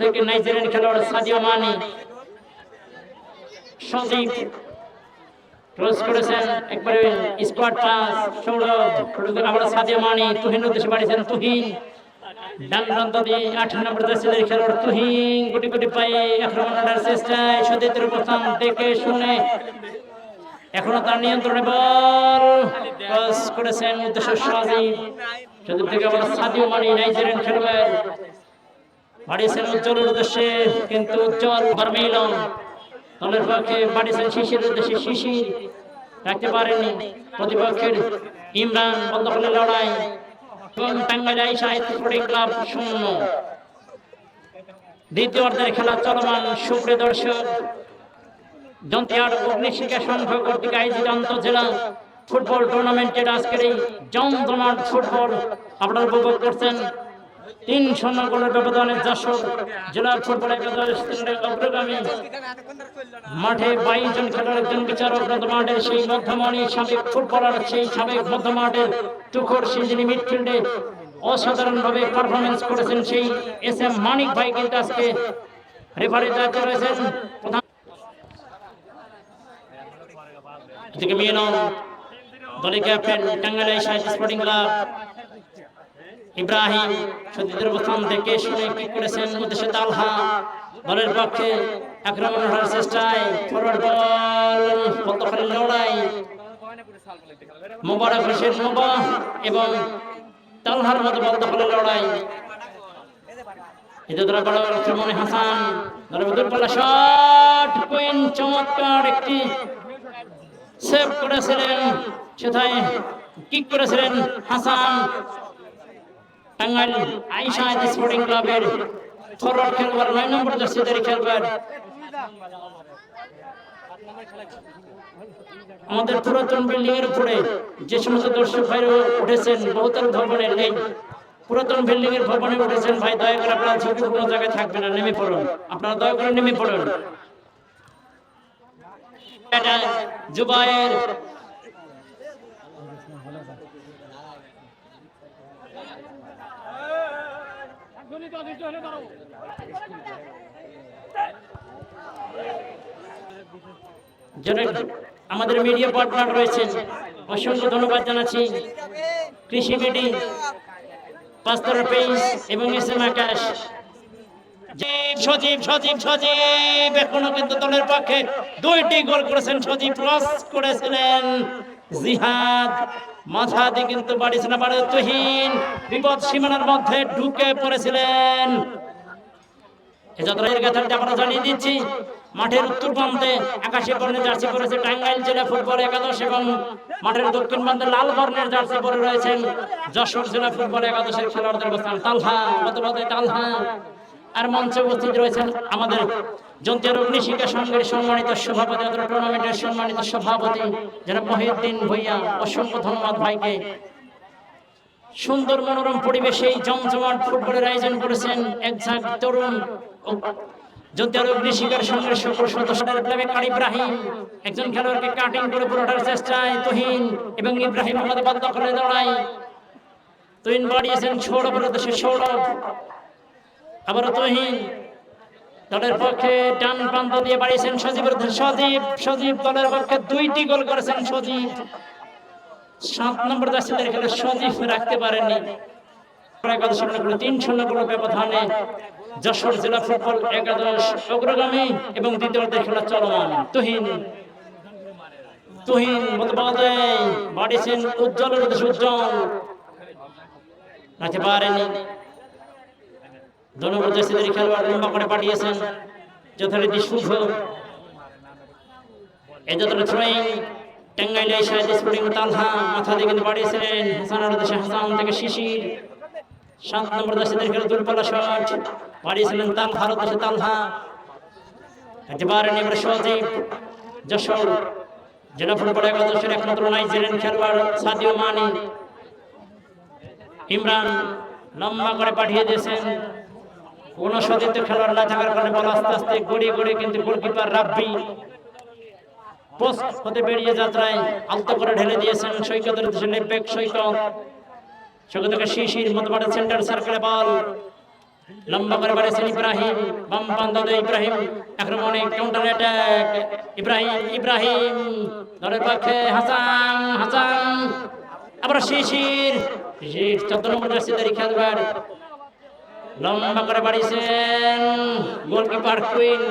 থেকে নাইজেরিয়ান খেলোয়াড় সাদিও মানি ক্রস করেছেন। একবারে সৌরভ সাদিও মানি, তুহিন উদ্দেশ্যে বাড়িয়েছেন তুহিন। ডান প্রান্ত দিয়ে আট নম্বর দেশের খেলোয়াড় তুহিন। পায়ে চেষ্টায় অবস্থান দেখে শুনে এখনও তার নিয়ন্ত্রণে বল ক্রস করেছেন উদ্দেশ্য সাদিও মানি, নাইজেরিয়ান খেলোয়াড়। বাড়িয়েছেন উদ্দেশ্যে, কিন্তু উজ্জ্বল দলের পক্ষে বাড়িয়েছেন শিশির উদ্দেশ্যে, শিশির রাখতে পারেনি প্রতিপক্ষের ইমরান বন্ধ লড়াই। এবং টাঙ্গাইল ক্লাব শূন্য। দ্বিতীয় অর্ধের খেলা চলমান। সুপ্রিয় দর্শক, জন্তিয়ার অগ্নিশিখা সংঘ কর্তৃক আয়োজিত আন্তঃজেলা ফুটবল টুর্নামেন্টের আজকের এই জমজমাট ফুটবল আপনারা উপভোগ করছেন। তিন শূন্য গোলের ব্যবধানে যশোর জেলা ফুটবল একাদশ তিনের অগ্রগামী মাঠে বাইশ জন খেলোয়াড়, একজন বিচারক মাঠের সেই মধ্যমণি, সাবেক ফুটবলার, সেই সাবেক মধ্যমাঠের টুকর সিঞ্জিনি মিডফিল্ডে অসাধারণভাবে পারফরমেন্স করেছেন সেই এস এম মানিক ভাই কিন্তু আজকে রেফারির দায়িত্বে রয়েছেন। প্রধান দলের captain Tangail sporting club Ibrahim সতীদের অবস্থান থেকে শুনে কি করেছেন উদ্দেশ্যে তালহা? দলের পক্ষে আক্রমণ করার চেষ্টায় ফরওয়ার্ড বল কতখানি লড়াই, মোবারক হোসেন মোবা এবং তালহার মতো বল দখলের লড়াই। এতে ধরা বড় মনে হাসান। ধরে দূরপাল্লা শট কুইন চমৎকার একটি সেভ করেছিলেন। সেথায় কিক করেছিলেন হাসান। টাঙ্গাইল আইসা স্পোর্টিং ক্লাবের ফরওয়ার্ড খেলোয়াড় নয় নম্বর জার্সিদের খেলোয়াড় আমাদের পুরাতন বিল্ডিং এর উপরে যে সমস্ত দর্শক ভাই উঠেছেন, বহুতল ভবনের নেই। পুরাতন বিল্ডিং এর ভবনে উঠেছেন ভাই, দয়া করে আপনারা ঝুঁকিপূর্ণ জায়গায় থাকবেন না, নেমে পড়ুন। আপনারা দয়া করে নেমে পড়ুন। এটা জুবায়ের যারা আমাদের মিডিয়া পার্টনার রয়েছেন। অসংখ্য ধন্যবাদ জানাচ্ছি। কৃষি বিডি এবং এস এম আকাশ। সজীব সজীব সজীব এখনও কিন্তু দলের পক্ষে দুইটি গোল করেছেন। সজীব ক্রস করেছিলেন। জিহাদ মাথা দিয়ে কিন্তু বাড়িছিল বাড়িত্বহীন বিপদ সীমানার মধ্যে ঢুকে পড়েছিলেন। আমরা জানিয়ে দিচ্ছি, মাঠের উত্তর প্রান্তে বর্ণের জার্সি পরেছে টাঙ্গাইল জেলা ফুটবল একাদশ এবং মাঠের দক্ষিণ প্রান্তে লাল বর্ণের জার্সি পরে রয়েছেন যশোর জেলা ফুটবল একাদশের খেলোয়াড়দের অবস্থান। তালহা মতবাদে তালহা। আর মঞ্চে উপস্থিত রয়েছেন আমাদের জন্তিয়ার অগ্নিশিখা সংঘের সম্মানিত সভাপতি অথবা টুর্নামেন্টের সম্মানিত সভাপতি যারা মহিউদ্দিন ভইয়া, অসংখ্য ধন্যবাদ ভাইকে। সুন্দর মনোরম পরিবেশে এই জমজমাট ফুটবলের আয়োজন করেছেন এক ঝাঁক তরুণ ও যুদ্ধের অগ্নিশিখার সঙ্গে সকল সদস্যদের প্লেবে কার ইব্রাহিম, একজন খেলোয়াড়কে কাটিং করে পুরোটার চেষ্টায় তুহিন এবং ইব্রাহিম আমাদের বাদ দখলে লড়াই। তুহিন বাড়িয়েছেন সৌরভ দেশে সৌরভ আবার তুহিন দলের পক্ষে ডান প্রান্ত দিয়ে বাড়িয়েছেন সজীবের সজীব সজীব দলের পক্ষে দুইটি গোল করেছেন সজীব। সাত নম্বর দাসীদের খেলে সজীব রাখতে পারেননি একাদশ শূন্য তিন ব্যবধানে যশোর জেলা ফুটবল একাদশ অগ্রগামী এবং দ্বিতীয় খেলা চলমান। তুহিন তুহিন বাড়িয়েছেন উদ্দেশ্যে উজ্জ্বল। রাখতে পারেনি। ধন্যবাদ খেলোয়াড় লম্বা করে পাঠিয়েছেন। যথারীতি শুভ এই যতটা থ্রোয়িং টাঙ্গাইলে শাহেদ স্পোর্টিং তালহা মাথা দিয়ে কিন্তু বাড়িয়েছিলেন হাসানের উদ্দেশ্যে হাসান থেকে শিশির। সাত নম্বর দাসীদের খেলে দূরপাল্লা শট। বাড়িয়েছিলেন তালহার উদ্দেশ্যে তালহা। একেবারে এবারে সজীব যশোর। জেলা ফুটবল একাদশের একমাত্র নাইজেরিয়ান খেলোয়াড় সাদিও মানি। ইমরান লম্বা করে পাঠিয়ে দিয়েছেন। সতীর্থ খেলোয়াড় না থাকার কারণে বল আস্তে আস্তে গড়িয়ে গড়িয়ে কিন্তু গোলকিপার রাব্বি পোস্ট হতে বেরিয়ে যাত্রায় আলতো করে ঢেলে দিয়েছেন সৈকতের দেশে নেপেক সৈকত। সৈকতকে শিশির মতো সেন্টার সার্কেলে বল। লম্বা করে বাড়িয়েছেন ইব্রাহিম, বাম বান্দাদে ইব্রাহিম। আক্রমণে কাউন্টার অ্যাটাক ইব্রাহিম ইব্রাহিম দলের পক্ষে হাসান হাসান। আবার শিশির শিশির চোদ্দ নম্বর জার্সিদারি খেলবার। লম্বা করে বাড়িয়েছেন গোলকিপার কুইন।